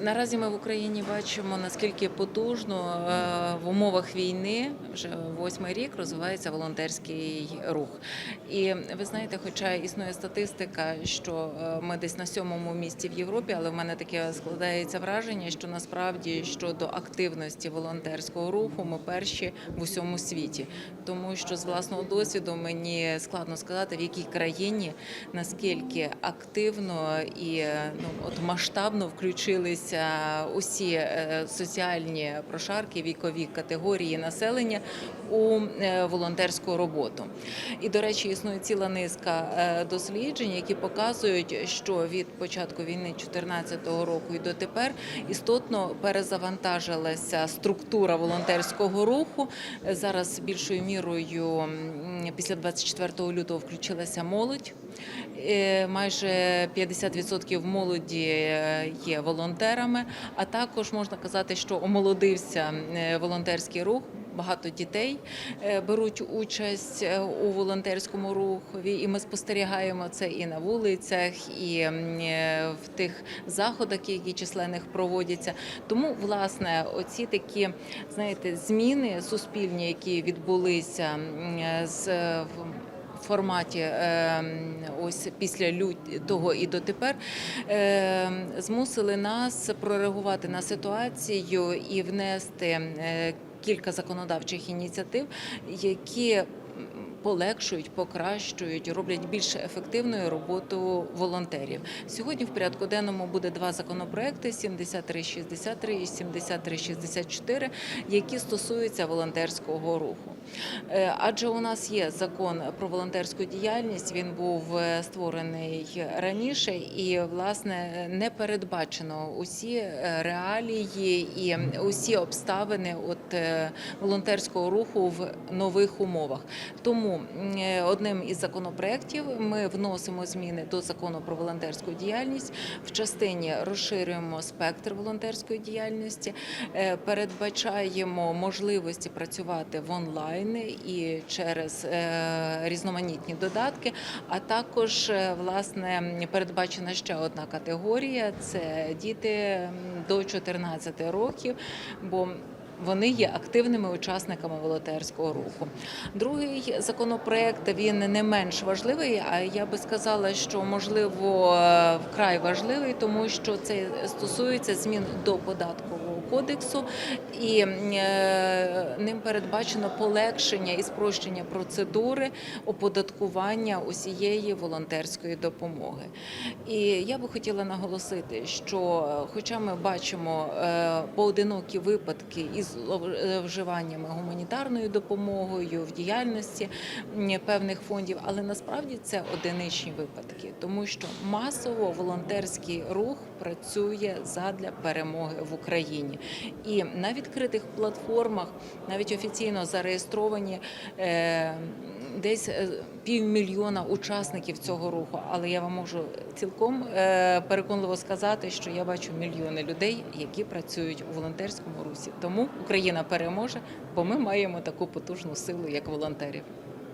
Наразі ми в Україні бачимо наскільки потужно е, в умовах війни вже восьмий рік розвивається волонтерський рух. І ви знаєте, хоча існує статистика, що е, ми десь на сьомому місці в Європі, але в мене таке складається враження, що насправді щодо активності волонтерського руху ми перші в усьому світі, тому що з власного досвіду мені складно сказати, в якій країні наскільки активно і ну от масштабно включилися усі е, соціальні прошарки, вікові категорії населення у е, волонтерську роботу. І до речі, існує ціла низка е, досліджень, які показують, що від початку війни 2014 року і дотепер істотно перезавантажилася структура волонтерського руху. Е, Зараз більшою мірою після 24 лютого включилася молодь. Е, Майже 50% молоді е, є волонтерами, а також можна казати, що омолодився е, волонтерський рух. Багато дітей е, беруть участь е, у волонтерському рухові, і ми спостерігаємо це і на вулицях, і в тих заходах, які численних проводяться. Тому, власне, оці такі знаєте, зміни суспільні, які відбулися з форматі е, ось після лютого і дотепер е, змусили нас прореагувати на ситуацію і внести е, кілька законодавчих ініціатив, які полегшують, покращують, роблять більш ефективною роботу волонтерів. Сьогодні в порядку денному буде два законопроекти: 7363 і 7364, які стосуються волонтерського руху. Е, Адже у нас є закон про волонтерську діяльність. Він був е, створений раніше, і власне не передбачено усі е, реалії і усі обставини от волонтерського руху в нових умовах. Тому е, одним із законопроєктів ми вносимо зміни до закону про волонтерську діяльність. В частині розширюємо спектр волонтерської діяльності, е, передбачаємо можливості працювати в онлайн і через е, різноманітні додатки. А також власне передбачена ще одна категорія це діти до 14 років. бо вони є активними учасниками волонтерського руху. Другий законопроект він не менш важливий, а я би сказала, що можливо е, вкрай важливий, тому що це стосується змін до податкового кодексу, і е, ним передбачено полегшення і спрощення процедури оподаткування усієї волонтерської допомоги. І я би хотіла наголосити, що е, хоча ми бачимо е, поодинокі випадки із зловживаннями гуманітарною допомогою в діяльності певних фондів, але насправді це одиничні випадки, тому що масово волонтерський рух працює задля перемоги в Україні. І на відкритих платформах, навіть офіційно зареєстровані. Е, Десь е, півмільйона учасників цього руху, але я вам можу цілком е, переконливо сказати, що я бачу мільйони людей, які працюють у волонтерському русі. Тому Україна переможе, бо ми маємо таку потужну силу, як волонтерів.